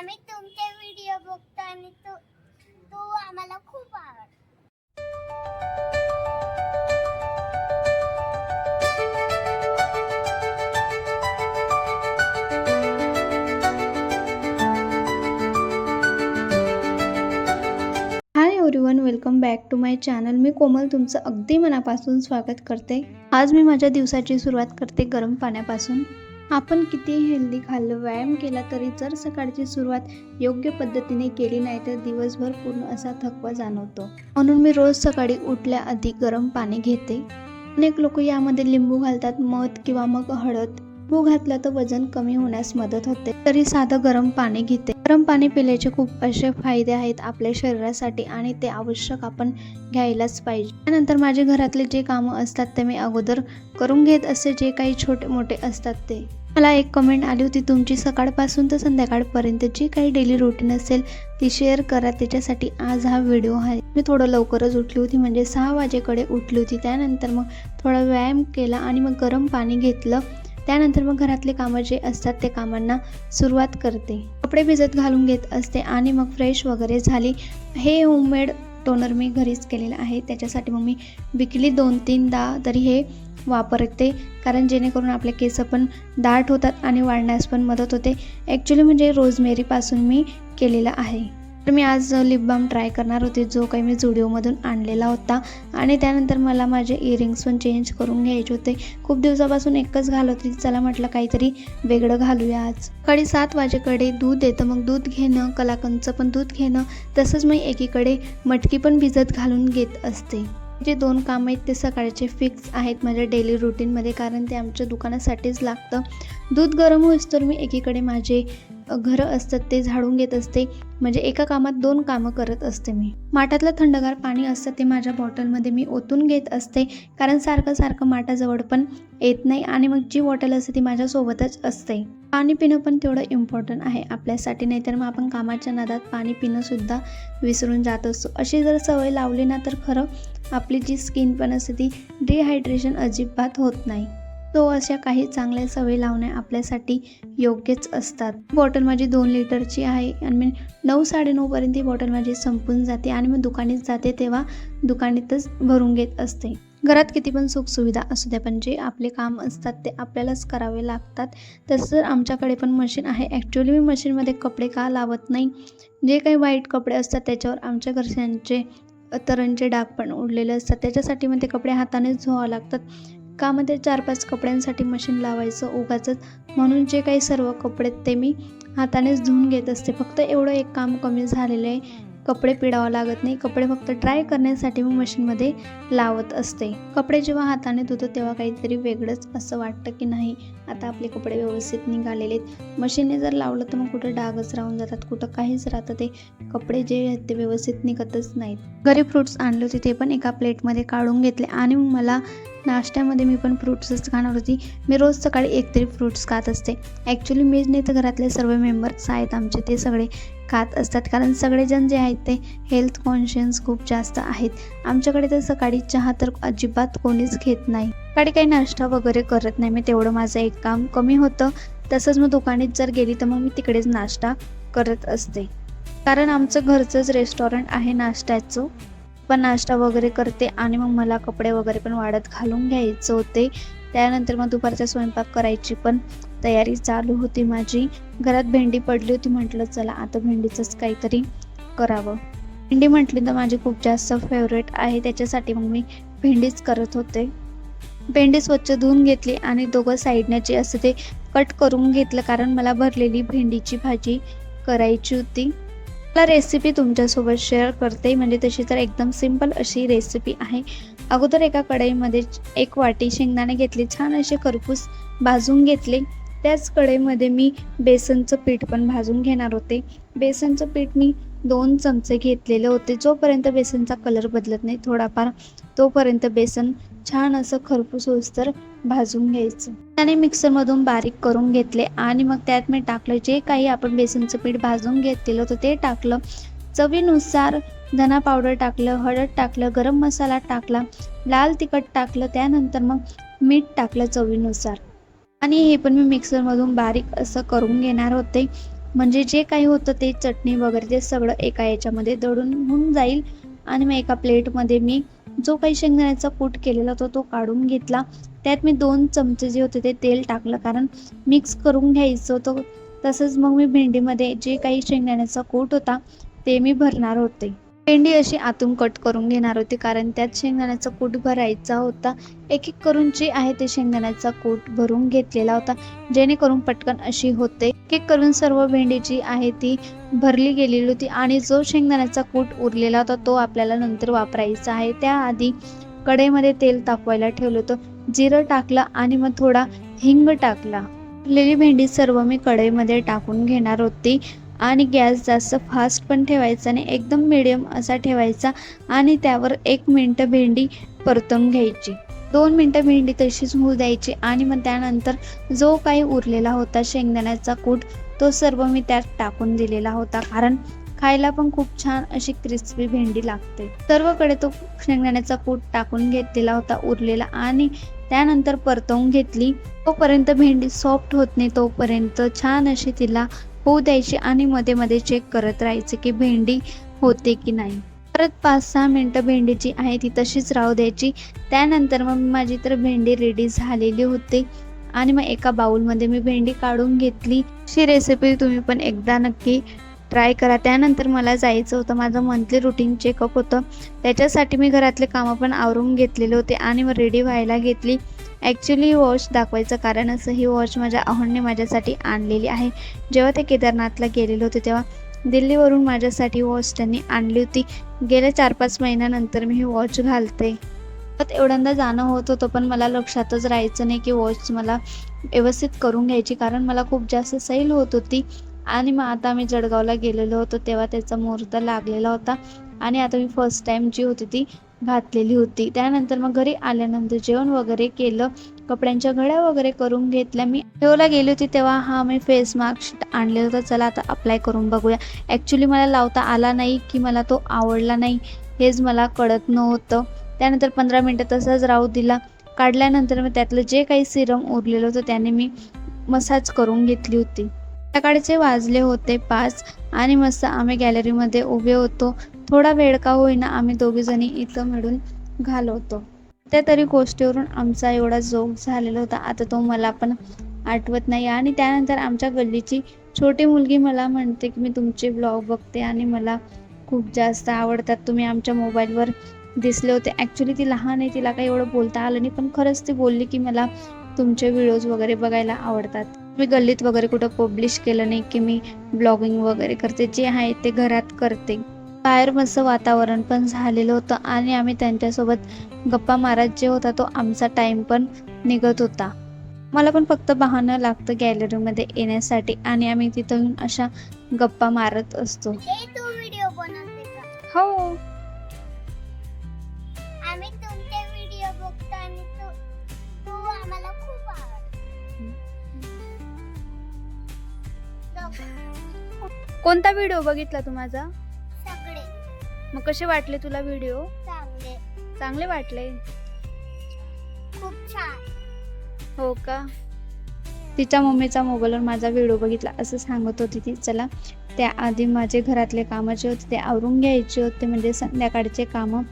आम्ही तुमचे व्हिडिओ बघतो आणि तो तो आम्हाला खूप आवडतो hi everyone welcome back to my channel मी कोमल तुमचं अगदी मनापासून स्वागत करते. आज मी माझ्या दिवसाची सुरुवात करते गरम पाण्यापासून. आपण किती हेल्दी खाल्लं व्यायाम केला तरी जर सकाळची सुरुवात योग्य पद्धतीने केली नाही तर दिवसभर पूर्ण असा थकवा जाणवतो. म्हणून मी रोज सकाळी उठल्याआधी गरम पाणी घेते. अनेक लोक यामध्ये लिंबू घालतात मध किंवा मग हळद. लिंबू घातला तर वजन कमी होण्यास मदत होते. तरी साधं गरम पाणी घेते. गरम पाणी पिल्याचे खूप असे फायदे आहेत आपल्या शरीरासाठी आणि ते आवश्यक आपण घ्यायलाच पाहिजे. त्यानंतर माझे घरातले जे कामं असतात ते मी अगोदर करून घेत असे जे काही छोटे मोठे असतात ते. मला एक कमेंट आली होती. तुमची सकाळपासून तर संध्याकाळपर्यंत जी काही डेली रुटीन असेल ती शेअर करा. त्याच्यासाठी आज हा व्हिडिओ आहे. मी थोडं लवकरच उठली होती म्हणजे सहा वाजेकडे उठली होती. त्यानंतर मग थोडा व्यायाम केला आणि मग गरम पाणी घेतलं. त्यानंतर मग घरातले कामं जे असतात ते कामांना सुरुवात करते. कपडे भिजत घालून घेत असते आणि मग फ्रेश वगैरे झाली. हे होममेड टोनर मी घरीच केलेलं आहे. त्याच्यासाठी मग मी विकली दोन तीनदा तरी हे वापरते कारण जेणेकरून आपले केस पण दाट होतात आणि वाढण्यास पण मदत होते. ॲक्च्युली म्हणजे रोजमेरीपासून मी केलेलं आहे. तर मी आज लिप बाम ट्राय करणार होते जो काही मी जुडिओमधून आणलेला होता. आणि त्यानंतर मला माझे इयरिंग्स पण चेंज करून घ्यायचे होते. खूप दिवसापासून एकच घालत होती. चला म्हटलं काहीतरी वेगळं घालूया आज. सकाळी सात वाजेकडे दूध येतं मग दूध घेणं कलाकंदचं पण दूध घेणं. तसंच मी एकीकडे मटकी पण भिजत घालून घेत असते. जे दोन काम आहेत ते सकाळचे फिक्स आहेत माझ्या डेली रुटीनमध्ये कारण ते आमच्या दुकानासाठीच लागतं. दूध गरम होईस तर मी एकीकडे माझे घरं असतात ते झाडून घेत असते. म्हणजे एका कामात दोन कामं करत असते मी. माठातलं थंडगार पाणी असतं ते माझ्या बॉटलमध्ये मी ओतून घेत असते. कारण सारखं सारखं माठाजवळ पण येत नाही आणि मग जी बॉटल असते ती माझ्यासोबतच असते. पाणी पिणं पण तेवढं इम्पॉर्टंट आहे आपल्यासाठी नाहीतर मग आपण कामाच्या नादात पाणी पिणंसुद्धा विसरून जात असतो. अशी जर सवय लावली ना तर खरं आपली जी स्किन पण असते ती डिहायड्रेशन अजिबात होत नाही. तो अशा काही चांगल्या सवयी लावणे आपल्यासाठी योग्यच असतात. बॉटल माझी दोन लिटरची आहे. आणि मी नऊ साडेनऊपर्यंत ही बॉटल माझी संपून जाते आणि मी दुकानीत जाते तेव्हा दुकानीतच भरून घेत असते. घरात किती पण सुखसुविधा असू द्या पण जे आपले काम असतात ते आपल्यालाच करावे लागतात. तसं तर आमच्याकडे पण मशीन आहे. ॲक्च्युली मी मशीनमध्ये कपडे का लावत नाही? जे काही वाईट कपडे असतात त्याच्यावर आमच्या घरच्यांचे तरणचे डाग पण उडलेले असतात. त्याच्यासाठी मग ते कपडे हातानेच धुवावं लागतात. का मग ते चार पाच कपड्यांसाठी मशीन लावायचं उगाचंच. म्हणून जे काही सर्व कपडे ते मी हातानेच धुवून घेत असते. फक्त एवढं एक काम कमी झालेलं आहे. कपडे पिडावं लागत नाही. कपडे फक्त ड्राय करण्यासाठी मी मशीनमध्ये लावत असते. कपडे जेव्हा हाताने धुतो तेव्हा काहीतरी वेगळंच असं वाटतं की नाही आता आपले कपडे व्यवस्थित निघालेले आहेत. मशीनने जर लावलं तर मग कुठं डागच राहून जातात कुठं काहीच राहतं ते. कपडे जे आहेत ते व्यवस्थित निघतच नाहीत. घरी फ्रुट्स आणले होते ते पण एका प्लेटमध्ये काढून घेतले आणि मला नाश्त्यामध्ये मी पण फ्रुट्सच खाणार होती. मी रोज सकाळी एक तरी फ्रुट्स खात असते. ॲक्च्युली मीच नाही तर घरातले सर्व मेंबर्स आहेत आमचे ते सगळे खात असतात. कारण सगळेजण जे आहेत ते हेल्थ कॉन्शियस खूप जास्त आहेत. आमच्याकडे तर सकाळी चहा तर अजिबात कोणीच घेत नाही. सकाळी काही नाश्ता वगैरे करत नाही. मी तेवढं माझं एक काम कमी होतं. तसंच मग दुकानात जर गेली तर मग मी तिकडेच नाश्ता करत असते. कारण आमचं घरचंच रेस्टॉरंट आहे नाश्त्याचं. पण नाश्ता वगैरे करते आणि मग मला कपडे वगैरे पण वाढत घालून घ्यायचे होते. त्यानंतर मग दुपारचा स्वयंपाक करायची पण तयारी चालू होती माझी. घरात भेंडी पडली होती म्हटलं चला आता भेंडीचंच काहीतरी करावं. भेंडी म्हटली तर माझी खूप जास्त फेवरेट आहे त्याच्यासाठी मग मी भेंडीच करत होते. भेंडी स्वच्छ धुवून घेतली आणि दोघं साईडने जे असं ते कट करून घेतलं कारण मला भरलेली भेंडीची भाजी करायची होती. मला रेसिपी तुमच्यासोबत शेअर करते. म्हणजे तशी तर एकदम सिंपल अशी रेसिपी आहे. अगोदर एका कढईमध्ये एक वाटी शेंगदाणे घेतले. छान असे खरपूस भाजून घेतले. त्याच कढईमध्ये मी बेसनचं पीठ पण भाजून घेणार होते. बेसनचं पीठ मी दोन चमचे घेतलेले होते. जोपर्यंत बेसनचा कलर बदलत नाही थोडाफार तोपर्यंत बेसन छान असं खरपूस होईस्तर भाजून घ्यायचं. त्याने मिक्सरमधून बारीक करून घेतले आणि मग त्यात मी टाकलं जे काही आपण बेसनचं पीठ भाजून घेतलेलं होतं ते टाकलं. चवीनुसार धना पावडर टाकलं हळद टाकलं गरम मसाला टाकला लाल तिखट टाकलं त्यानंतर मग मीठ टाकलं चवीनुसार. आणि हे पण मी मिक्सरमधून बारीक असं करून घेणार होते. म्हणजे जे काही होतं ते चटणी वगैरे ते सगळं एका याच्यामध्ये दळून होऊन जाईल. आणि मग एका प्लेटमध्ये मी जो काही शेंगदाण्याचा कूट केलेला होता तो काढून घेतला. त्यात मी दोन चमचे जे होते ते तेल टाकलं कारण मिक्स करून घ्यायचं होतं. तसंच मग मी भेंडीमध्ये जे काही शेंगदाण्याचा कूट होता ते मी भरणार होते. भेंडी अशी आतून कट करून घेणार होती कारण त्यात शेंगदाण्याचा कूट भरायचा होता. एक एक करून जे आहे ते शेंगदाण्याचा कूट भरून घेतलेला होता जेणेकरून पटकन अशी होते. एक एक करून सर्व भेंडी जी आहे ती भरली गेलेली होती आणि जो शेंगदाण्याचा कूट उरलेला होता तो आपल्याला नंतर वापरायचा आहे. त्याआधी कढईमध्ये तेल तापवायला ठेवलं होतं जिरं टाकलं आणि मग थोडा हिंग टाकला. उरलेली भेंडी सर्व मी कढईमध्ये टाकून घेणार होती. आणि गॅस जास्त फास्ट पण ठेवायचा नाही एकदम मिडियम असा ठेवायचा आणि त्यावर एक मिनटं भेंडी परतून घ्यायची. दोन मिनटं भेंडी तशीच होऊ द्यायची आणि मग त्यानंतर जो काही उरलेला होता शेंगदाण्याचा कूट तो सर्व मी त्यात टाकून दिलेला होता. कारण खायला पण खूप छान अशी क्रिस्पी भेंडी लागते. सर्वकडे तो शेंगदाण्याचा कूट टाकून घेतलेला होता उरलेला आणि त्यानंतर परतवून घेतली. तोपर्यंत भेंडी सॉफ्ट होत नाही तोपर्यंत छान अशी तिला होऊ द्यायची आणि मध्ये मध्ये चेक करत राहायचे की भेंडी होते की नाही. परत पाच सहा मिनटं भेंडी जी आहे ती तशीच राहू द्यायची. त्यानंतर मग माझी तर भेंडी रेडी झालेली होती. आणि मग एका बाऊलमध्ये मी भेंडी काढून घेतली. अशी रेसिपी तुम्ही पण एकदा नक्की ट्राय करा. त्यानंतर मला जायचं होतं. माझं मंथली रुटीन चेकअप होतं. त्याच्यासाठी मी घरातले कामं पण आवरून घेतलेले होते आणि मग रेडी व्हायला घेतली. ॲक्च्युली ही वॉच दाखवायचं कारण असं ही वॉच माझ्या अहोंने माझ्यासाठी आणलेली आहे. जेव्हा ते केदारनाथला गेलेले होते तेव्हा दिल्लीवरून माझ्यासाठी वॉच त्यांनी आणली होती. गेल्या चार पाच महिन्यानंतर मी ही वॉच घालते. परत एवढ्यांदा जाणं होत होतं पण मला लक्षातच राहायचं नाही की वॉच मला व्यवस्थित करून घ्यायची कारण मला खूप जास्त सैल होत होती. आणि मग आता मी जळगावला गेलेलो होतो तेव्हा त्याचा मुहूर्त लागलेला होता. आणि आता मी फर्स्ट टाईम जी होती ती घातलेली होती. त्यानंतर मग घरी आल्यानंतर जेवण वगैरे केलं कपड्यांच्या घड्या वगैरे करून घेतल्या. मी ठेवला गेली होती तेव्हा हा मी फेस मास्क आणलेला होता. चला आता अप्लाय करून बघूया. ॲक्च्युली मला लावता आला नाही की मला तो आवडला नाही हेच मला कळत नव्हतं. त्यानंतर पंधरा मिनटं तसाच राहू दिला. काढल्यानंतर मग त्यातलं जे काही सिरम उरलेलं होतं त्याने मी मसाज करून घेतली होती. सकाळचे वाजले होते पाच आणि मस्त आम्ही गॅलरीमध्ये उभे होतो. थोडा वेळ का होईना आम्ही दोघीजणी इथं मिळून घालवतो. त्या तरी गोष्टीवरून आमचा एवढा जोक झालेला होता. आता तो मला पण आठवत नाही. आणि त्यानंतर आमच्या गल्लीची छोटी मुलगी मला म्हणते की मी तुमचे ब्लॉग बघते आणि मला खूप जास्त आवडतात. तुम्ही आमच्या मोबाईलवर दिसले होते. ॲक्च्युली ती लहान आहे तिला काही एवढं बोलता आलं नाही. पण खरंच ती बोलली की मला तुमचे व्हिडिओज वगैरे बघायला आवडतात. मी गल्लीत वगैरे कुठं पब्लिश केलं नाही की मी ब्लॉगिंग वगैरे करते जे आहे ते घरात करते. बाहेर मस्त वातावरण पण झालेलं होतं आणि आम्ही त्यांच्यासोबत गप्पा मारत जे होता तो आमचा टाईम पण निघत होता. मला पण फक्त बहाणं लागतं गॅलरीमध्ये येण्यासाठी आणि आम्ही तिथं अशा गप्पा मारत असतो. हे. कोणता व्हिडिओ बघितला तू माझा? सगळे. मग कसे वाटले तुला व्हिडिओ चांगले. चांगले वाटले? खूप छान. हो का? तिच्या मम्मीचा मोबाईलवर माझा व्हिडिओ बघितला. असं सांगत होती ती. चला त्याआधी माझे घरातले कामं जे होते ते आवरून घ्यायचे होते. म्हणजे संध्याकाळचे कामं.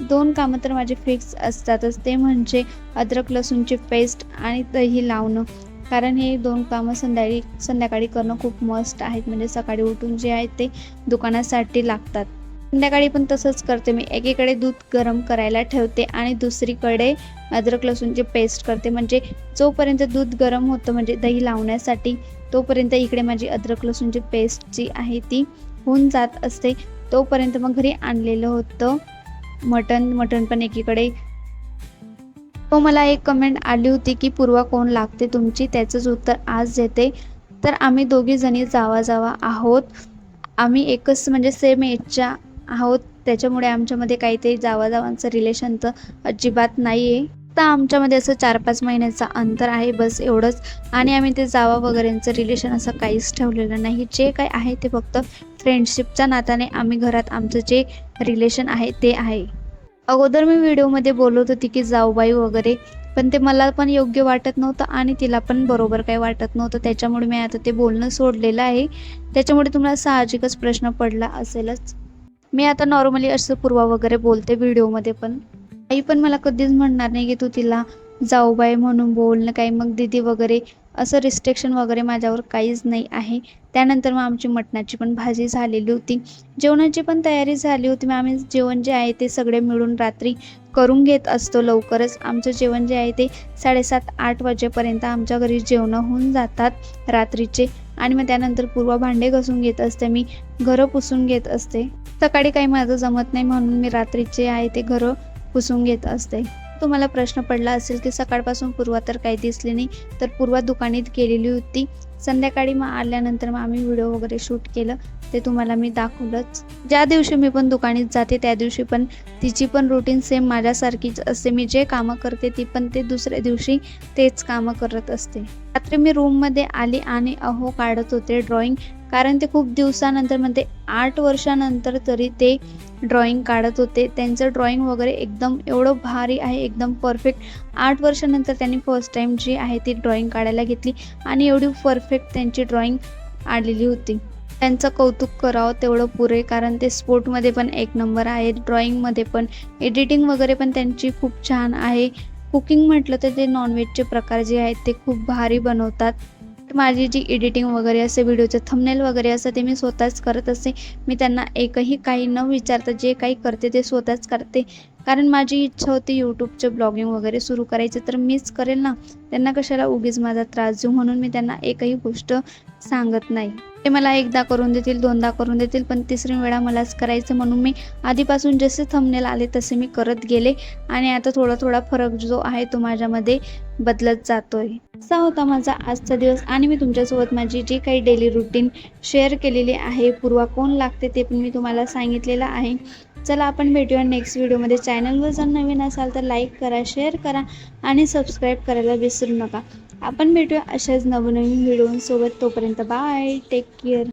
दोन कामं तर माझे फिक्स असतातच. ते म्हणजे अद्रक लसूणची पेस्ट आणि दही लावणं. कारण हे दोन कामं संध्याकाळी संध्याकाळी करणं खूप मस्त आहेत. म्हणजे सकाळी उठून जे आहे ते दुकानासाठी लागतात. संध्याकाळी पण तसंच करते मी. एकीकडे दूध गरम करायला ठेवते आणि दुसरीकडे अद्रक लसूणची पेस्ट करते. म्हणजे जोपर्यंत दूध गरम होतं म्हणजे दही लावण्यासाठी तोपर्यंत इकडे माझी अद्रक लसूणची पेस्ट जी आहे ती होऊन जात असते. तोपर्यंत मग घरी आणलेलं होतं मटन मटन पण एकीकडे हो मला एक कमेंट आली होती की पूर्वा कोण लागते तुमची? त्याचंच उत्तर आज देते. तर आम्ही दोघी जणी जावा जावा आहोत. आम्ही एकच म्हणजे सेम एजच्या आहोत. त्याच्यामुळे आमच्यामध्ये काहीतरी जावा जावांचं रिलेशन तर अजिबात नाही आहे तर आमच्यामध्ये असं चार पाच महिन्याचं अंतर आहे बस एवढंच. आणि आम्ही ते जावा वगैरेंचं रिलेशन असं काहीच ठेवलेलं नाही. जे काय आहे ते फक्त फ्रेंडशिपच्या नात्याने आम्ही घरात आमचं जे रिलेशन आहे ते आहे. अगोदर मी व्हिडिओमध्ये बोलत होती की जाऊबाई वगैरे पण ते मला पण योग्य वाटत नव्हतं आणि तिला पण बरोबर काही वाटत नव्हतं. त्याच्यामुळे मी आता ते बोलणं सोडलेलं आहे. त्याच्यामुळे तुम्हाला साहजिकच प्रश्न पडला असेलच. मी आता नॉर्मली असं पूर्वा वगैरे बोलते व्हिडिओमध्ये पण. आई पण मला कधीच म्हणणार नाही की तू तिला जाऊ बाई म्हणून बोलणं काही मग दिदी वगैरे असं रिस्ट्रिक्शन वगैरे माझ्यावर काहीच नाही आहे. त्यानंतर मग आमची मटणाची पण भाजी झालेली होती. जेवणाची पण तयारी झाली होती. मग आम्ही जेवण जे आहे ते सगळे मिळून रात्री करून घेत असतो लवकरच. आमचं जेवण जे आहे ते साडेसात आठ वाजेपर्यंत आमच्या घरी जेवणं होऊन जातात रात्रीचे. आणि मग त्यानंतर पूर्व भांडे घासून घेत असते मी. घरं पुसून घेत असते. सकाळी काही माझं जमत नाही म्हणून मी रात्रीचे आहे ते घरं पुसून घेत असते. तुम्हाला प्रश्न पडला असेल की सकाळपासून पूर्वा तर काही दिसली नाही तर पूर्वा दुकानीत गेलेली होती. संध्याकाळी मग आल्यानंतर मग आम्ही व्हिडिओ वगैरे शूट केलं. ते तुम्हाला मी दाखवलंच. ज्या दिवशी मी पण दुकानात जाते त्या दिवशी पण तिची पण रुटीन सेम माझ्यासारखीच असते. मी जे कामं करते ती पण ते दुसऱ्या दिवशी तेच कामं करत असते. रात्री मी रूममध्ये आली आणि अहो काढत होते ड्रॉइंग कारण ते खूप दिवसानंतर म्हणजे आठ वर्षानंतर तरी ते ड्रॉइंग काढत होते. त्यांचं ड्रॉइंग वगैरे एकदम एवढं भारी आहे एकदम परफेक्ट आठ वर्षानंतर त्यांनी फर्स्ट टाईम जी आहे ती ड्रॉइंग काढायला घेतली. आणि एवढी परफेक्ट त्यांची ड्रॉइंग आलेली होती. त्यांचं कौतुक करावं तेवढं पुरे कारण ते स्पोर्टमध्ये पण एक नंबर आहेत. ड्रॉइंगमध्ये पण. एडिटिंग वगैरे पण त्यांची खूप छान आहे. कुकिंग म्हटलं तर ते नॉनव्हेजचे प्रकार जे आहेत ते खूप भारी बनवतात. माझी जी एडिटिंग वगैरे असते व्हिडिओचं थंबनेल वगैरे असं ते मी स्वतःच करत असते. मी त्यांना एकही काही न विचारता जे काही करते ते स्वतःच करते. कारण माझी इच्छा होती यूट्यूबचं ब्लॉगिंग वगैरे सुरू करायचं तर मीच करेल ना? त्यांना कशाला उगीच माझा त्रास देऊ? म्हणून मी त्यांना एकही गोष्ट सांगत नाही. ते मला एकदा करून देतील दोनदा करून देतील पण तिसरी वेळा मलाच करायचं म्हणून मी आधीपासून जसे थंबनेल आले तसे मी करत गेले. आणि आता थोडा थोडा फरक जो आहे तो माझ्यामध्ये बदलत जातोय. असा होता माझा आजचा दिवस. आणि मी तुमच्यासोबत माझी जी काही डेली रुटीन शेअर केलेली आहे पूर्वा कोण लागते ते पण मी तुम्हाला सांगितलेलं आहे. चला आपण भेटूया नेक्स्ट व्हिडिओमध्ये चॅनलवर जर नवीन असाल तर लाईक करा शेअर करा आणि सबस्क्राईब करायला विसरू नका. आपण भेटूया अशाच नवनवीन व्हिडिओंसोबत तोपर्यंत बाय टेक केअर